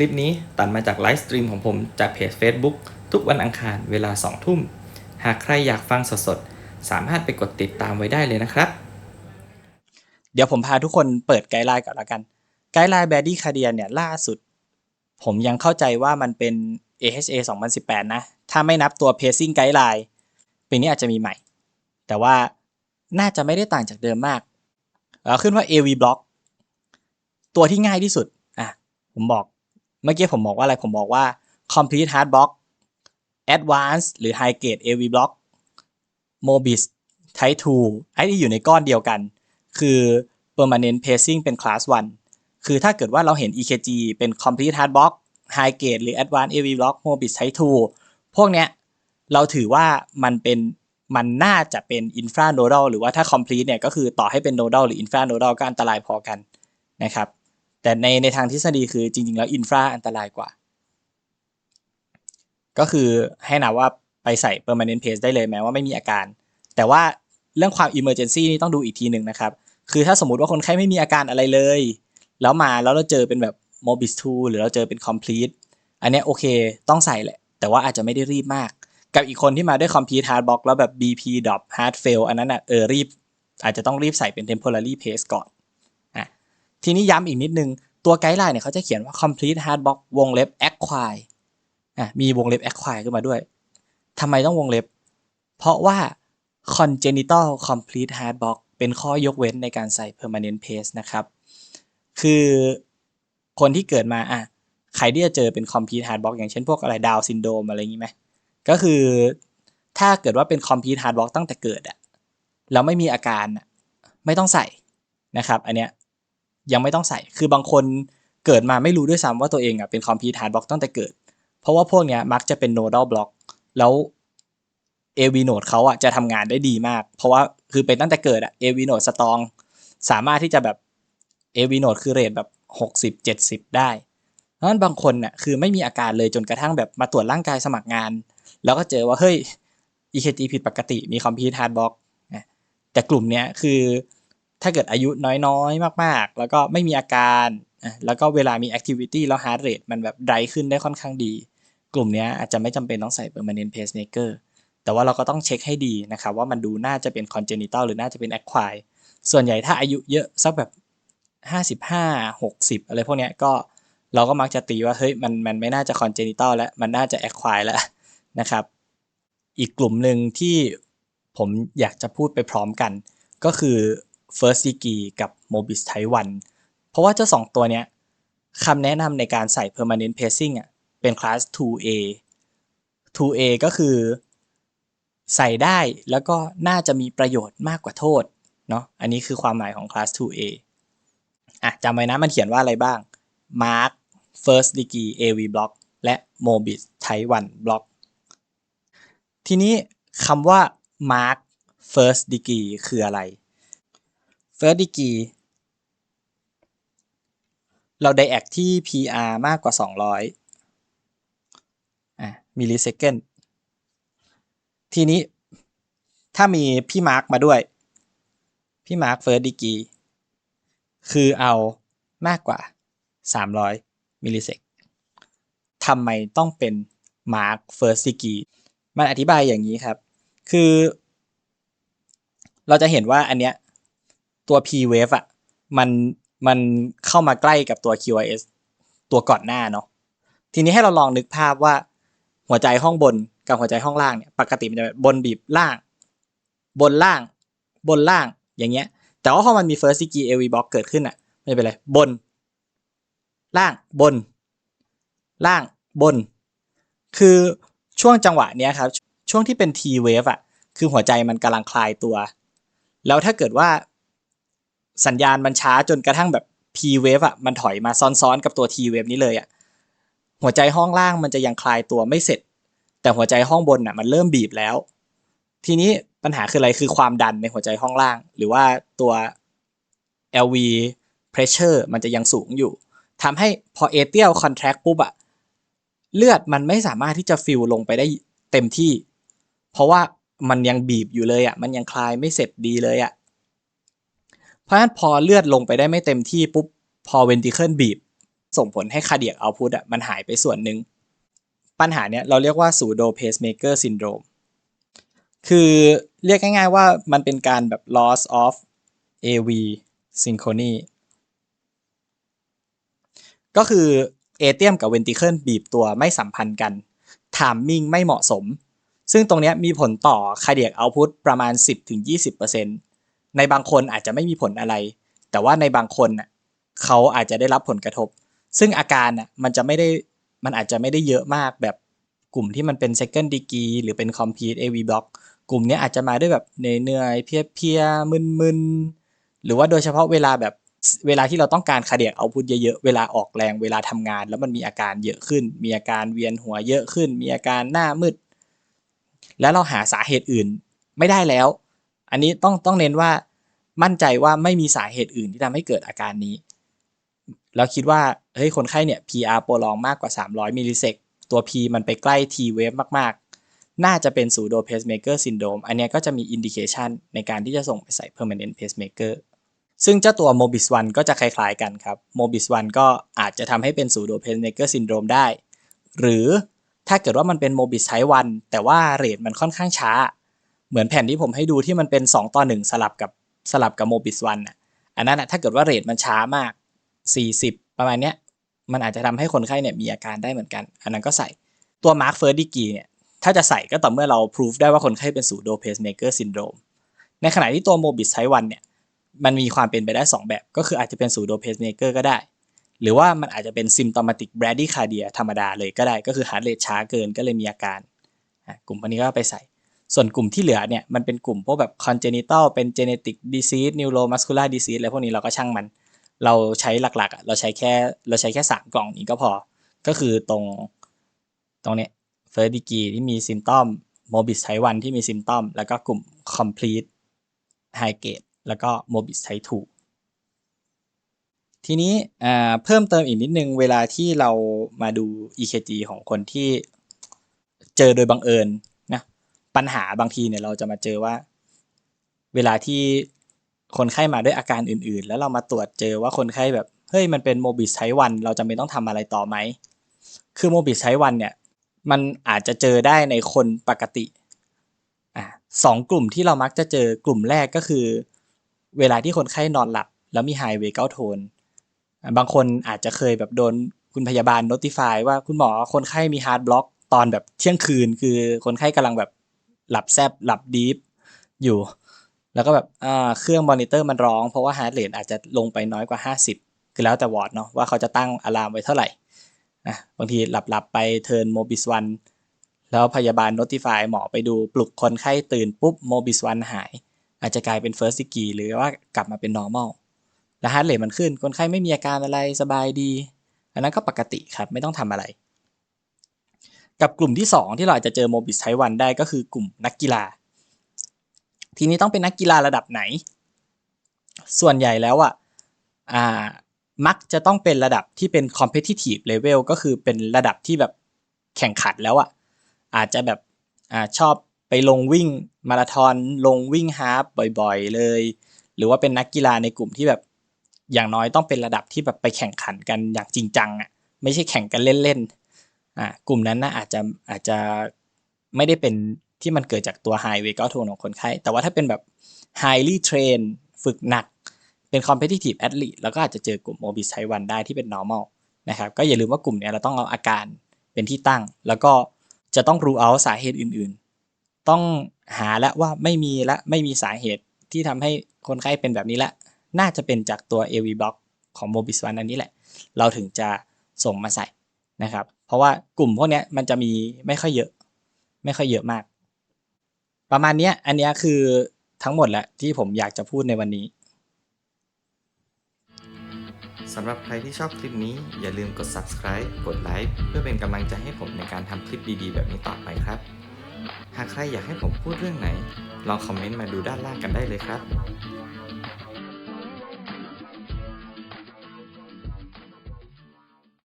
ลิปนี้ตัดมาจากไลฟ์สตรีมของผมจากเพจ Facebook ทุกวันอังคารเวลา 2 ทุ่ม หากใครอยากฟังสดๆ สามารถไปกดติดตามไว้ได้เลยนะครับ เดี๋ยวผมพาทุกคนเปิดไกด์ไลน์ก่อนละกัน ไกด์ไลน์แบดดี้คาเดียเนี่ยล่าสุด ผมยังเข้าใจว่ามันเป็น AHA 2018 นะ ถ้าไม่นับตัว pacing ไกด์ไลน์ปีนี้อาจจะมีใหม่ แต่ว่าน่าจะไม่ได้ต่างจากเดิมมาก ขึ้นว่า AV block ตัวที่ง่ายที่สุด อะ ผมบอก เมื่อกี้ผมบอกว่าอะไรผมบอกว่า complete hard block advanced หรือ high grade AV block mobis type 2ไอ้ที่อยู่ในก้อนเดียวกัน คือ permanent pacing เป็น class 1 คือถ้าเกิดว่าเราเห็น EKG เป็น complete hard block high grade หรือ advanced AV block mobis type 2 พวกเนี้ยเราถือว่ามันเป็นมันน่าจะเป็น infranodal หรือว่าถ้า complete เนี่ยก็คือต่อให้เป็น nodal หรือ infranodal ก็อันตรายพอกันนะครับ แต่ในในทางทฤษฎีคือจริง ๆ แล้ว infra อันตรายกว่า ก็คือให้นับว่าไปใส่ permanent pace ได้เลยแม้ว่าไม่มีอาการ แต่ว่าเรื่องความ emergency นี่ต้องดูอีกทีหนึ่งนะครับ คือถ้าสมมติว่าคนไข้ไม่มีอาการอะไรเลย แล้วมาแล้วเราเจอเป็นแบบ mobis 2หรือเราเจอเป็น complete อันนี้โอเคต้องใส่แหละ แต่ว่าอาจจะไม่ได้รีบมาก กับอีกคนที่มาด้วย complete hard block แล้วแบบ BP drop hard fail อันนั้นอะเออรีบ อาจจะต้องรีบใส่เป็น temporary pace ก่อน ทีนี้ย้ำอีกนิดนึง ตัวไกด์ไลน์เนี่ยเขาจะเขียนว่า complete hard block วงเล็บ acquire อะมีวงเล็บ acquire ขึ้นมาด้วยทำไมต้องวงเล็บ เพราะว่า congenital complete hard block เป็นข้อยกเว้นในการใส่ permanent pace นะครับ คือคนที่เกิดมาอะใครที่จะเจอเป็น complete hard block อย่างเช่นพวกอะไรดาวซินโดมอะไรอย่างนี้ไหมก็คือถ้าเกิดว่าเป็น complete hard block ตั้งแต่เกิดอะแล้วไม่มีอาการอะไม่ต้องใส่นะครับ อันเนี้ย ยังไม่ต้องใส่ คือบางคนเกิดมาไม่รู้ด้วยซ้ำว่าตัวเองอะเป็น complete hard block ตั้งแต่เกิด เพราะว่าพวกเนี้ยมักจะเป็น nodal block แล้ว AV node เขาอะจะทำงานได้ดีมาก เพราะว่าคือเป็นตั้งแต่เกิดอะ AV node strong สามารถที่จะแบบ AV node คือเรทแบบ 60 70 ได้เพราะนั้นบางคนน่ะคือไม่มีอาการเลยจนกระทั่งแบบมาตรวจร่างกายสมัครงาน แล้วก็เจอว่าเฮ้ย EKG ผิดปกติมี complete hard block นะแต่กลุ่มเนี้ยคือ ถ้าเกิดอายุน้อยๆ มากๆ แล้วก็ไม่มีอาการแล้วก็เวลามี activity แล้ว heart rate มันแบบไดขึ้นได้ค่อนข้างดี กลุ่มนี้อาจจะไม่จำเป็นต้องใส่ permanent pacemaker แต่ว่าเราก็ต้องเช็คให้ดีนะครับว่ามันดูน่าจะเป็น congenital หรือน่าจะเป็น acquired ส่วนใหญ่ถ้าอายุเยอะสักแบบ 55 60 อะไรพวกนี้ก็เราก็มักจะตีว่าเฮ้ยมันมันไม่น่าจะ congenital แล้วมันน่าจะ acquired แล้วนะครับ อีกกลุ่มหนึ่งที่ผมอยากจะพูดไปพร้อมกัน ก็คือ first degree กับ mobis type 1เพราะว่าเจ้าสองตัวเนี้ยคำแนะนำในการใส่ permanent pacing อะเป็น class 2A 2A ก็คือใส่ได้แล้วก็น่าจะมีประโยชน์มากกว่าโทษเนาะอันนี้คือความหมายของ class 2A อะจำไว้นะมันเขียนว่าอะไรบ้าง mark first degree AV block และ mobis type 1 block ทีนี้คำว่า mark first degree คืออะไร first degree เราไดแอคที่ PR มากกว่า 200อะมิลลิเซคันทีนี้ถ้ามีพี่มาร์กมาด้วย พี่มาร์ก first degree คือเอามากกว่า 300 มิลลิเซกทำไมต้องเป็น mark first degree มันอธิบายอย่างนี้ครับ คือ เราจะเห็นว่าอันเนี้ย ตัว P wave อะมันมันเข้ามาใกล้กับตัว QRS ตัวก่อนหน้าเนาะทีนี้ให้เราลองนึกภาพว่าหัวใจห้องบนกับหัวใจห้องล่างเนี่ยปกติมันจะแบบบนบีบล่าง บนล่าง บนล่างอย่างเงี้ย แต่ว่าพอมันมี first degree AV block เกิดขึ้นอะไม่เป็นไรบน ล่างบน ล่างบน คือช่วงจังหวะเนี้ยครับ ช่วงที่เป็น T wave อะคือหัวใจมันกำลังคลายตัว แล้วถ้าเกิดว่า สัญญาณมันช้าจนกระทั่งแบบ P wave อะมันถอยมาซ้อนๆกับตัว T wave นี้เลยอะหัวใจห้องล่างมันจะยังคลายตัวไม่เสร็จ แต่หัวใจห้องบนอะมันเริ่มบีบแล้ว ทีนี้ปัญหาคืออะไรคือความดันในหัวใจห้องล่าง หรือว่าตัว LV pressure มันจะยังสูงอยู่ทำให้พอ atrial contract ปุ๊บอะเลือดมันไม่สามารถที่จะฟิลลงไปได้เต็มที่ เพราะว่ามันยังบีบอยู่เลยอะมันยังคลายไม่เสร็จดีเลยอะ เพราะฉะนั้นพอเลือดลงไปได้ไม่เต็มที่ปุ๊บพอเวนติเคิลบีบ ส่งผลให้ cardiac output อะมันหายไปส่วนหนึ่ง ปัญหาเนี้ยเราเรียกว่า pseudo pacemaker syndrome คือเรียกง่ายๆว่ามันเป็นการแบบ loss of AV synchrony ก็คือเอเทียมกับเวนติเคิลบีบตัวไม่สัมพันธ์กันไทามมิ่งไม่เหมาะสม ซึ่งตรงเนี้ยมีผลต่อ cardiac output ประมาณ 10-20% ในบางคนอาจจะไม่มีผลอะไร แต่ว่าในบางคนเขาอาจจะได้รับผลกระทบ ซึ่งอาการน่ะมันจะไม่ได้มันอาจจะไม่ได้เยอะมากแบบกลุ่มที่มันเป็น second degree หรือเป็น complete AV block กลุ่มนี้อาจจะมาด้วยแบบเหนื่อยๆเพียๆมึนๆหรือว่าโดยเฉพาะเวลาแบบเวลาที่เราต้องการคาเดียกเอาพุทเยอะๆ เวลาออกแรงเวลาทำงาน แล้วมันมีอาการเยอะขึ้น มีอาการเวียนหัวเยอะขึ้น มีอาการหน้ามืด แล้วเราหาสาเหตุอื่นไม่ได้แล้ว อันนี้ต้องต้องเน้นว่ามั่นใจว่าไม่มีสาเหตุอื่นที่ทำให้เกิดอาการนี้ แล้วคิดว่าเฮ้ยคนไข้เนี่ย PR โปรลองมากกว่า 300 มิลลิเซกตัว P มันไปใกล้ T wave มากๆ น่าจะเป็น pseudo pacemaker syndrome อันนี้ก็จะมี indication ในการที่จะส่งไปใส่ permanent pacemaker ซึ่งเจ้าตัว Mobis 1ก็จะคล้ายๆกันครับ Mobis 1ก็อาจจะทำให้เป็น pseudo pacemaker syndrome ได้ หรือถ้าเกิดว่ามันเป็น Mobis Type 1แต่ว่าเรทมันค่อนข้างช้า เหมือนแผ่นที่ผมให้ดูที่มันเป็น2ต่อ1สลับกับสลับกับ Mobis 1อะอันนั้นอะถ้าเกิดว่าเรทมันช้ามาก 40 ประมาณเนี้ยมันอาจจะทำให้คนไข้เนี่ยมีอาการได้เหมือนกัน อันนั้นก็ใส่ตัว Mark First Degree เนี่ยถ้าจะใส่ก็ต่อเมื่อเราพิสูจได้ว่าคนไข้เป็น pseudo pacemaker syndrome ในขณะที่ตัว Mobis Type 1เนี่ยมันมีความเป็นไปได้ 2 แบบ ก็คืออาจจะเป็น pseudo pacemaker ก็ได้ หรือว่ามันอาจจะเป็น symptomatic bradycardia ธรรมดาเลยก็ได้ ก็คือ heart rate ช้าเกินก็เลยมีอาการกลุ่มพวกนี้ก็ไปใส่ ส่วนกลุ่มที่เหลือเนี่ยมันเป็นกลุ่มพวกแบบ congenital เป็น genetic disease neuromuscular disease อะไรพวกนี้เราก็ช่างมัน เราใช้หลักๆเราใช้แค่เราใช้แค่สามกล่องนี้ก็พอ ก็คือตรงตรงเนี้ย first degree ที่มี symptom mobis type 1ที่มี symptom แล้วก็กลุ่ม complete high grade แล้วก็ mobis type 2ทีนี้อ่าเพิ่มเติมอีกนิดนึงเวลาที่เรามาดู EKG ของคนที่เจอโดยบังเอิญ ปัญหาบางทีเนี่ยเราจะมาเจอว่า เวลาที่คนไข้มาด้วยอาการอื่น ๆ แล้วเรามาตรวจเจอว่าคนไข้แบบเฮ้ยมันเป็นโมบิสไทวันเราจะไม่ต้องทำอะไรต่อไหม คือโมบิสไทวันเนี่ยมันอาจจะเจอได้ในคนปกติอะสองกลุ่มที่เรามักจะเจอกลุ่มแรกก็คือ เวลาที่คนไข้นอนหลับ แล้วมีไฮเวเก l โทนบางคนอาจจะเคยแบบโดนคุณพยาบาล notify ว่าคุณหมอคนไข้มีฮาร์ดบล็อกตอนแบบเที่ยงคืน คือคนไข้กำลังแบบ หลับแซบหลับดีฟอยู่ แล้วก็แบบอ่าเครื่องมอนิเตอร์มันร้อง เพราะว่าฮาร์ดเรทอาจจะลงไปน้อยกว่า 50 คือแล้วแต่วอร์ดเนาะว่าเขาจะตั้งอะลามไว้เท่าไหร่นะบางทีหลับๆไปเทิร์นโมบิสวันแล้วพยาบาล notify หมอไปดูปลุกคนไข้ตื่นปุ๊บโมบิสวันหาย อาจจะกลายเป็น first degree หรือว่ากลับมาเป็น normal แล้วฮาร์ดเรทมันขึ้น คนไข้ไม่มีอาการอะไรสบายดี อันนั้นก็ปกติครับไม่ต้องทำอะไร กับกลุ่มที่ 2 ที่เราอาจจะเจอโมบิสไทวันได้ก็คือกลุ่มนักกีฬา ทีนี้ต้องเป็นนักกีฬาระดับไหน ส่วนใหญ่แล้วอะอ่ามักจะต้องเป็นระดับที่เป็น competitive level ก็คือเป็นระดับที่แบบแข่งขันแล้วอะอาจจะแบบอชอบไปลงวิ่งมาราธอนลงวิ่งฮาล์ฟบ่อยๆเลย หรือว่าเป็นนักกีฬาในกลุ่มที่แบบอย่างน้อยต้องเป็นระดับที่แบบไปแข่งขันกันอย่างจริงจังอะไม่ใช่แข่งกันเล่นๆ อ่ากลุ่มนั้นนะอาจจะอาจจะไม่ได้เป็นที่มันเกิดจากตัว high weight โทนของคนไข้ แต่ว่าถ้าเป็นแบบ highly train ฝึกหนัก เป็น competitive athlete แล้วก็อาจจะเจอกลุ่ม obese type 1ได้ที่เป็น normal นะครับ ก็อย่าลืมว่ากลุ่มนี้เราต้องเอาอาการเป็นที่ตั้ง แล้วก็จะต้อง rule out สาเหตุอื่นๆ ต้องหาแล้วว่าไม่มีละไม่มีสาเหตุที่ทำให้คนไข้เป็นแบบนี้ละ น่าจะเป็นจากตัว AV block ของ Mobis 1อันนี้แหละ เราถึงจะส่งมาใส่ นะครับ เพราะว่ากลุ่มพวกนี้มันจะมีไม่ค่อยเยอะ ไม่ค่อยเยอะมาก ประมาณนี้อันนี้คือทั้งหมดแหละที่ผมอยากจะพูดในวันนี้สำหรับใครที่ชอบคลิปนี้อย่าลืมกด subscribe กดไลค์เพื่อเป็นกำลังใจให้ผมในการทำคลิปดีๆ แบบนี้ต่อไปครับ หากใครอยากให้ผมพูดเรื่องไหน ลองคอมเมนต์มาดูด้านล่างกันได้เลยครับ